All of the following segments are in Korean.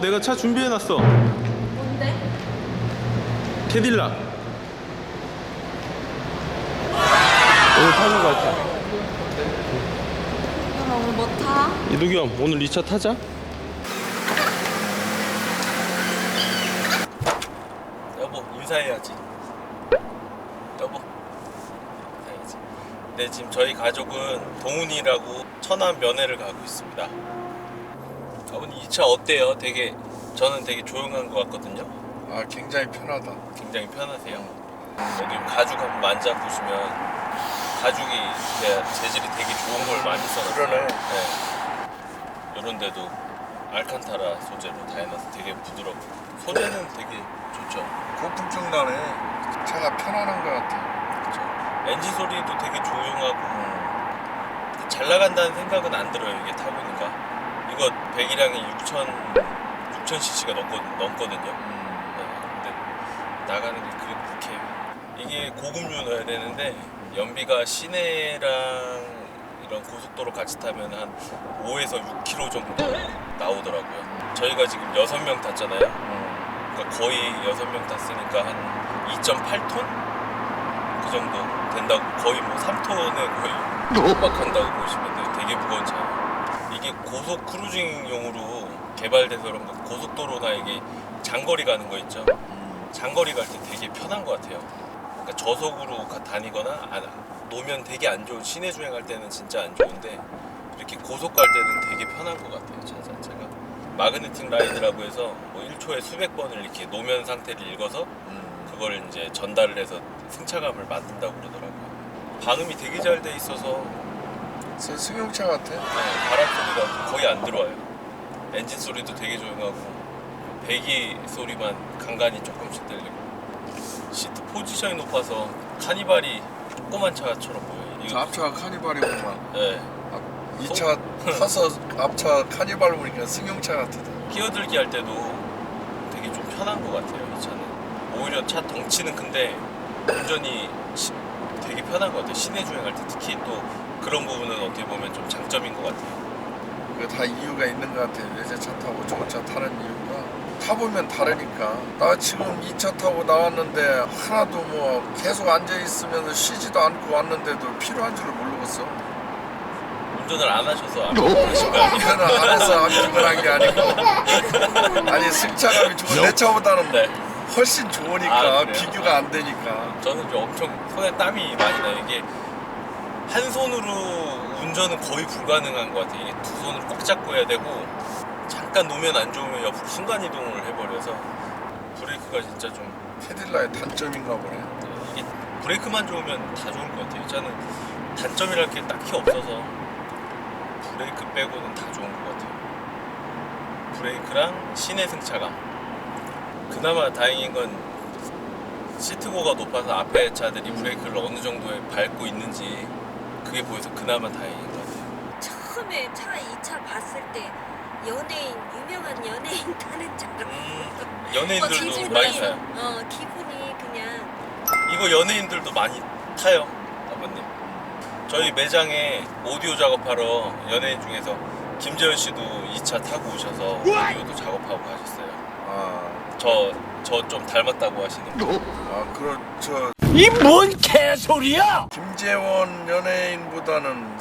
내가 차 준비해놨어. 뭔데? 캐딜락 오늘 타는 거 같아. 나 오늘 뭐 타? 이두겸 오늘 이 차 타자? 여보 인사해야지. 여보. 인사해야지. 네 지금 저희 가족은 동훈이라고 천안 면회를 가고 있습니다 아버님 이 차 어때요? 되게 저는 되게 조용한 것 같거든요 아 굉장히 편하다. 굉장히 편하세요. 여기 가죽 한번 만져보시면 가죽이 이제 재질이 되게 좋은 걸 많이 써놨어요. 그러네. 네. 이런 데도 알칸타라 소재로 다 해놔서 되게 부드럽고 소재는 되게 좋죠. 고풍증 나네. 차가 편안한 것 같아. 그렇죠. 엔진 소리도 되게 조용하고 음. 잘 나간다는 생각은 안 들어요. 이게 타보니까 이거 배기량이 6천 6,000cc가 넘거, 넘거든요. 음. 네, 근데 나가는 게 그렇게 이게 고급류 넣어야 되는데 연비가 시내랑 이런 고속도로 같이 타면 한 5에서 6km 정도 나오더라고요. 저희가 지금 6명 탔잖아요. 음. 그러니까 거의 6명 탔으니까 한 2.8톤? 그 정도 된다고 거의 뭐 3톤에 거의 육박한다고 보시면 돼요. 되게 무거운 차예요. 이게 고속 크루징용으로 개발돼서 그런 거 고속도로나 이게 장거리 가는 거 있죠. 음. 장거리 갈 때 되게 편한 것 같아요. 그러니까 저속으로 가- 다니거나 아, 노면 되게 안 좋은 시내 주행할 때는 진짜 안 좋은데 이렇게 고속 갈 때는 되게 편한 것 같아요. 차 자체가 마그네틱 라인이라고 해서 뭐 1초에 수백 번을 이렇게 노면 상태를 읽어서 음. 그걸 이제 전달을 해서 승차감을 만든다고 그러더라고요. 방음이 되게 잘 돼 있어서 저 승용차 같아. 네, 바람 소리가 거의 안 들어와요. 엔진 소리도 되게 조용하고 배기 소리만 간간히 조금씩 들리고 시트 포지션이 높아서 카니발이 조그만 차처럼 보여요. 저 이거 앞차가 카니발이구만. 네, 이 차 타서 앞차 카니발 보니까 승용차 같아. 끼어들기 할 때도 되게 좀 편한 것 같아요. 이 차는 오히려 차 덩치는 큰데 운전이 시- 되게 편한 것 같아요. 시내 주행할 때 특히 또 그런 부분은 어떻게 보면 좀 장점인 것 같아요. 그다 이유가 있는 것 같아. 외제 차 타고 좋은 차 타는 이유가 타보면 다르니까. 나 지금 이 차 타고 나왔는데 하나도 뭐 계속 앉아 있으면서 쉬지도 않고 왔는데도 필요한 줄을 모르겠어. 운전을 안 하셔서 안 그러신 거 아니에요? 이거는 안에서 안주근한 게 아니고 아니 승차감이 좋은 내 차보다는 네. 훨씬 좋으니까 아, 그래요? 비교가 안 되니까 저는 좀 엄청 손에 땀이 많이 나요. 이게 한 손으로 운전은 거의 불가능한 것 같아요. 이게 두 손을 꽉 잡고 해야 되고 잠깐 놓으면 안 좋으면 옆으로 순간 이동을 해버려서 브레이크가 진짜 좀 캐딜라의 단점인가 보네 이게 브레이크만 좋으면 다 좋은 것 같아요. 저는 단점이랄 게 딱히 없어서 브레이크 빼고는 다 좋은 것 같아요. 브레이크랑 시내 승차감. 그나마 다행인 건 시트고가 높아서 앞에 차들이 브레이크를 어느 정도에 밟고 있는지 그게 보여서 그나마 다행인 것 같아요. 처음에 차이차 봤을 때 연예인 유명한 연예인 타는 차로 음, 어, 연예인들도 기분이, 많이 타요. 어 기분이 그냥 이거 연예인들도 많이 타요, 아버님. 저희 매장에 오디오 작업하러 연예인 중에서 김재현 씨도 이 차 타고 오셔서 오디오도 작업하고 가셨어요. 아, 저저 좀 닮았다고 하시는 분. 아 그렇죠 이 뭔 개소리야! 김재원 연예인보다는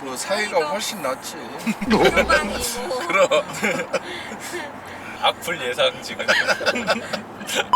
그 사이가 훨씬 낫지 그럼 악플 예상 지금.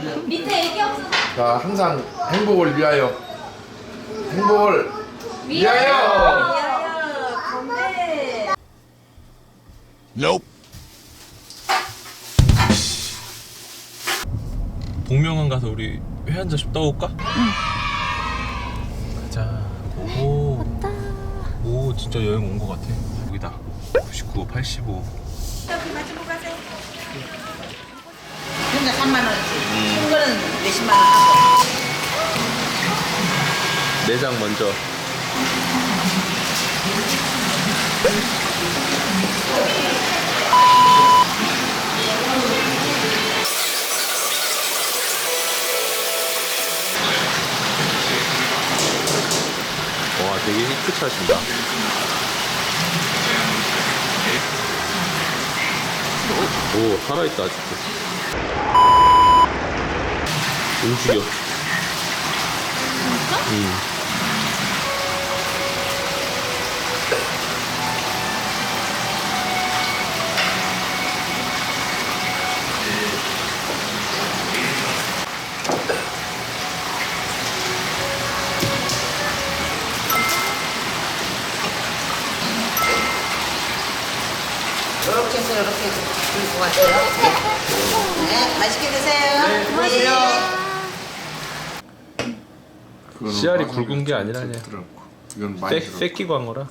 행복해요? 자 항상 행복을 위하여 행복을 위하여 복명원 가서 우리 회 한 잔씩 떠올까? 가자. 오. 오, 진짜 여행 온 것 같아. 여기다. 99, 85. 그러니까 3만 원이지. 큰 거는 몇십만 원 하고. 내장 먼저. 와, 되게 희끗하신다. 오, 살아있다, 아직도. 움직여. 음. 이렇게 해서 이렇게 들고 왔어요. 네, 맛있게 드세요. 네. 씨알이 굵은 게 아니라냐. 이건 많이 새, 들어. 새끼 광어라.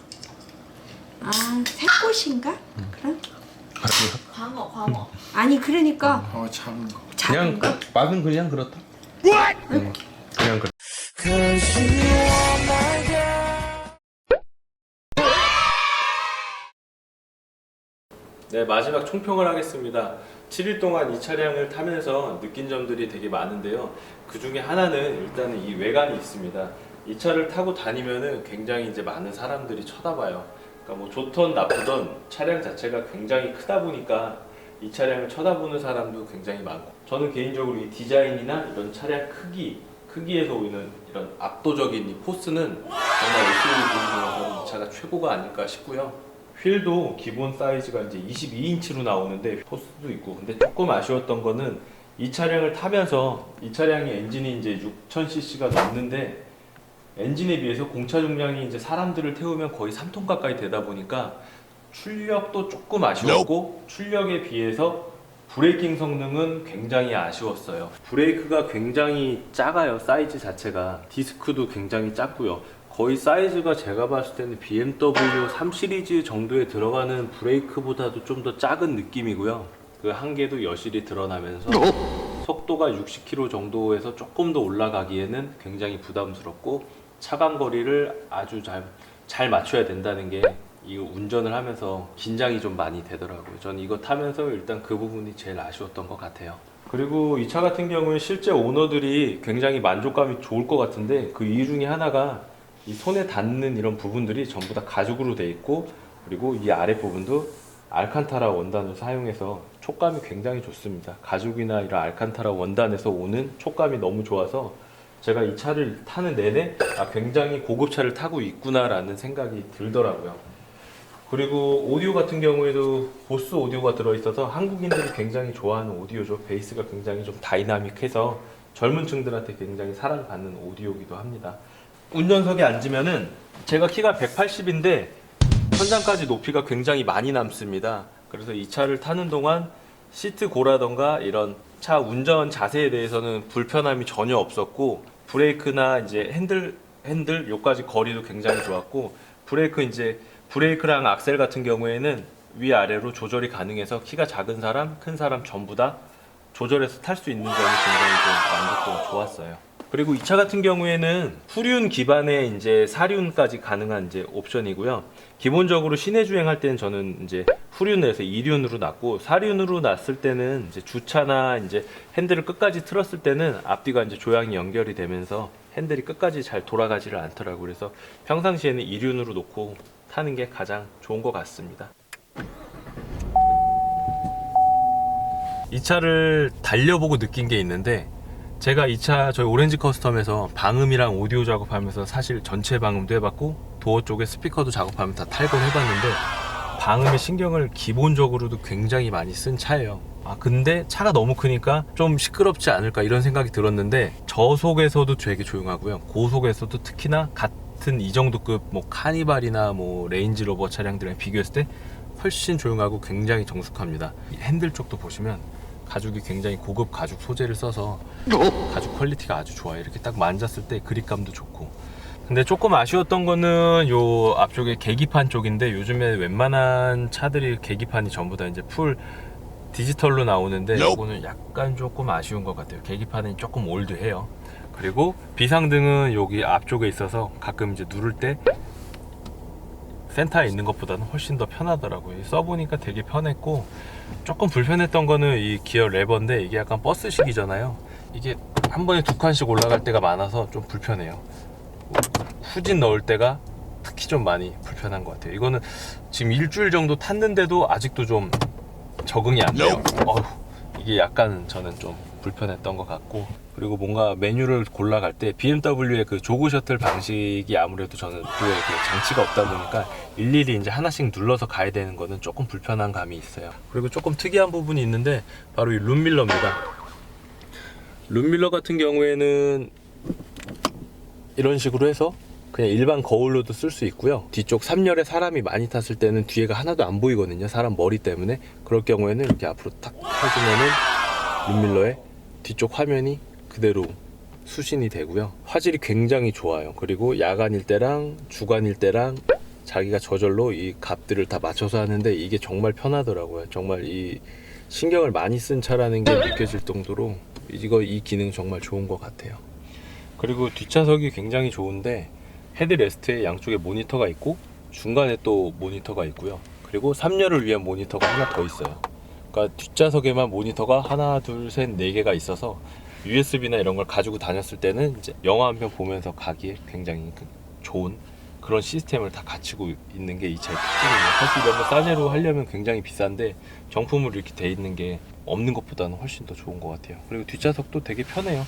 아, 새꽃인가? 그럼? 광어, 광어. 아니, 그러니까 어 작은 거. 그냥 작은 거. 맛은 그냥 그렇다. 응, 그냥 그렇. 네 마지막 총평을 하겠습니다. 7일 동안 이 차량을 타면서 느낀 점들이 되게 많은데요. 그 중에 하나는 일단은 이 외관이 있습니다. 이 차를 타고 다니면은 굉장히 이제 많은 사람들이 쳐다봐요. 그러니까 뭐 좋던 나쁘던 차량 자체가 굉장히 크다 보니까 이 차량을 쳐다보는 사람도 굉장히 많고 저는 개인적으로 이 디자인이나 이런 차량 크기 크기에서 오는 이런 압도적인 이 포스는 정말 SUV 중에서 이 차가 최고가 아닐까 싶고요. 휠도 기본 사이즈가 이제 22인치로 나오는데 포스도 있고 근데 조금 아쉬웠던 거는 이 차량을 타면서 이 차량의 엔진이 이제 6000cc가 넘는데 엔진에 비해서 공차 중량이 이제 사람들을 태우면 거의 3톤 가까이 되다 보니까 출력도 조금 아쉬웠고 출력에 비해서 브레이킹 성능은 굉장히 아쉬웠어요. 브레이크가 굉장히 작아요. 사이즈 자체가 디스크도 굉장히 작고요. 거의 사이즈가 제가 봤을 때는 BMW 3 시리즈 정도에 들어가는 브레이크보다도 좀 더 작은 느낌이고요. 그 한계도 여실히 드러나면서 속도가 60km 정도에서 조금 더 올라가기에는 굉장히 부담스럽고 차간 거리를 아주 잘, 잘 맞춰야 된다는 게이 운전을 하면서 긴장이 좀 많이 되더라고요. 저는 이거 타면서 일단 그 부분이 제일 아쉬웠던 것 같아요. 그리고 이 차 같은 경우에 실제 오너들이 굉장히 만족감이 좋을 것 같은데 그 이유 중에 하나가 이 손에 닿는 이런 부분들이 전부 다 가죽으로 돼 있고 그리고 이 아래 부분도 알칸타라 원단을 사용해서 촉감이 굉장히 좋습니다. 가죽이나 이런 알칸타라 원단에서 오는 촉감이 너무 좋아서 제가 이 차를 타는 내내 아, 굉장히 고급 차를 타고 있구나라는 생각이 들더라고요. 그리고 오디오 같은 경우에도 보스 오디오가 들어있어서 한국인들이 굉장히 좋아하는 오디오죠. 베이스가 굉장히 좀 다이나믹해서 젊은 층들한테 굉장히 사랑받는 오디오기도 합니다. 운전석에 앉으면은 제가 키가 180인데 천장까지 높이가 굉장히 많이 남습니다. 그래서 이 차를 타는 동안 시트 고라던가 이런 차 운전 자세에 대해서는 불편함이 전혀 없었고 브레이크나 이제 핸들 핸들 요까지 거리도 굉장히 좋았고 브레이크 이제 브레이크랑 악셀 같은 경우에는 위아래로 조절이 가능해서 키가 작은 사람, 큰 사람 전부 다 조절해서 탈 수 있는 점이 굉장히 좀 만족도가 좋았어요. 그리고 이 차 같은 경우에는 후륜 기반의 이제 사륜까지 가능한 이제 옵션이고요. 기본적으로 시내 주행할 때는 저는 이제 후륜에서 2륜으로 놨고 사륜으로 놨을 때는 이제 주차나 이제 핸들을 끝까지 틀었을 때는 앞뒤가 이제 조향이 연결이 되면서 핸들이 끝까지 잘 돌아가지를 않더라고요. 그래서 평상시에는 2륜으로 놓고 타는 게 가장 좋은 것 같습니다. 이 차를 달려보고 느낀 게 있는데 제가 이차 저희 오렌지 커스텀에서 방음이랑 오디오 작업하면서 사실 전체 방음도 해봤고 도어 쪽에 스피커도 작업하면서 다 탈건 해봤는데 방음에 신경을 기본적으로도 굉장히 많이 쓴 차예요. 아 근데 차가 너무 크니까 좀 시끄럽지 않을까 이런 생각이 들었는데 저속에서도 되게 조용하고요. 고속에서도 특히나 같은 이 정도급 뭐 카니발이나 뭐 레인지로버 차량들이랑 비교했을 때 훨씬 조용하고 굉장히 정숙합니다. 이 핸들 쪽도 보시면 가죽이 굉장히 고급 가죽 소재를 써서 가죽 퀄리티가 아주 좋아요. 이렇게 딱 만졌을 때 그립감도 좋고. 근데 조금 아쉬웠던 거는 요 앞쪽에 계기판 쪽인데 요즘에 웬만한 차들이 계기판이 전부 다 이제 풀 디지털로 나오는데 요거는 약간 조금 아쉬운 것 같아요. 계기판은 조금 올드해요. 그리고 비상등은 여기 앞쪽에 있어서 가끔 이제 누를 때 센터에 있는 것보다는 훨씬 더 편하더라고요. 써보니까 되게 편했고 조금 불편했던 거는 이 기어 레버인데 이게 약간 버스식이잖아요. 이게 한 번에 두 칸씩 올라갈 때가 많아서 좀 불편해요. 후진 넣을 때가 특히 좀 많이 불편한 것 같아요. 이거는 지금 일주일 정도 탔는데도 아직도 좀 적응이 안 돼요. 어휴, 이게 약간 저는 좀 불편했던 것 같고 그리고 뭔가 메뉴를 골라갈 때 BMW의 그 조그 셔틀 방식이 아무래도 저는 그에 그 장치가 없다 보니까 일일이 이제 하나씩 눌러서 가야 되는 거는 조금 불편한 감이 있어요. 그리고 조금 특이한 부분이 있는데 바로 이 룸밀러입니다. 룸밀러 같은 경우에는 이런 식으로 해서 그냥 일반 거울로도 쓸 수 있고요. 뒤쪽 3열에 사람이 많이 탔을 때는 뒤에가 하나도 안 보이거든요. 사람 머리 때문에. 그럴 경우에는 이렇게 앞으로 탁 해주면은 룸밀러에 뒤쪽 화면이 그대로 수신이 되고요. 화질이 굉장히 좋아요. 그리고 야간일 때랑 주간일 때랑 자기가 저절로 이 값들을 다 맞춰서 하는데 이게 정말 편하더라고요. 정말 이 신경을 많이 쓴 차라는 게 느껴질 정도로 이거 이 기능 정말 좋은 것 같아요. 그리고 뒷좌석이 굉장히 좋은데 헤드레스트에 양쪽에 모니터가 있고 중간에 또 모니터가 있고요. 그리고 3열을 위한 모니터가 하나 더 있어요. 그러니까 뒷좌석에만 모니터가 하나, 둘, 셋, 네 개가 있어서 USB나 이런 걸 가지고 다녔을 때는 이제 영화 한 편 보면서 가기에 굉장히 그 좋은 그런 시스템을 다 갖추고 있는 게이 차의 특징이에요. 사실 이런 거 싸제로 하려면 굉장히 비싼데 정품으로 이렇게 돼 있는 게 없는 것보다는 훨씬 더 좋은 것 같아요. 그리고 뒷좌석도 되게 편해요.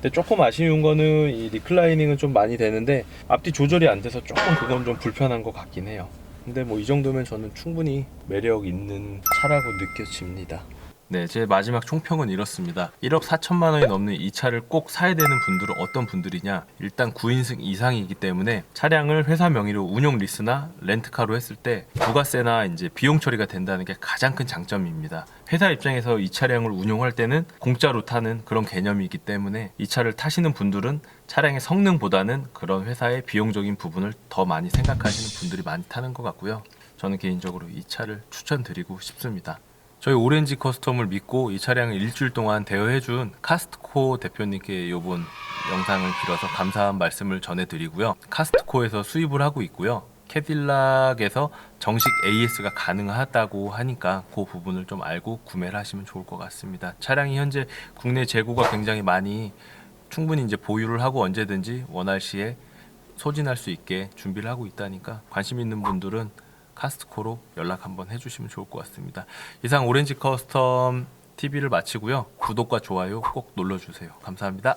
근데 조금 아쉬운 거는 이 리클라이닝은 좀 많이 되는데 앞뒤 조절이 안 돼서 조금 그건 좀 불편한 것 같긴 해요. 근데 뭐 이 정도면 저는 충분히 매력 있는 차라고 느껴집니다. 네, 제 마지막 총평은 이렇습니다. 1억 4천만 원이 넘는 이 차를 꼭 사야 되는 분들은 어떤 분들이냐? 일단 9인승 이상이기 때문에 차량을 회사 명의로 운용 리스나 렌트카로 했을 때 부가세나 이제 비용 처리가 된다는 게 가장 큰 장점입니다. 회사 입장에서 이 차량을 운용할 때는 공짜로 타는 그런 개념이기 때문에 이 차를 타시는 분들은 차량의 성능보다는 그런 회사의 비용적인 부분을 더 많이 생각하시는 분들이 많이 타는 것 같고요. 저는 개인적으로 이 차를 추천드리고 싶습니다. 저희 오렌지 커스텀을 믿고 이 차량을 일주일 동안 대여해준 카스트코 대표님께 이번 영상을 빌어서 감사한 말씀을 전해드리고요. 카스트코에서 수입을 하고 있고요. 캐딜락에서 정식 AS가 가능하다고 하니까 그 부분을 좀 알고 구매를 하시면 좋을 것 같습니다. 차량이 현재 국내 재고가 굉장히 많이 충분히 이제 보유를 하고 언제든지 원할 시에 소진할 수 있게 준비를 하고 있다니까 관심 있는 분들은 카스트코로 연락 한번 해주시면 좋을 것 같습니다. 이상 오렌지 커스텀 TV를 마치고요. 구독과 좋아요 꼭 눌러주세요. 감사합니다.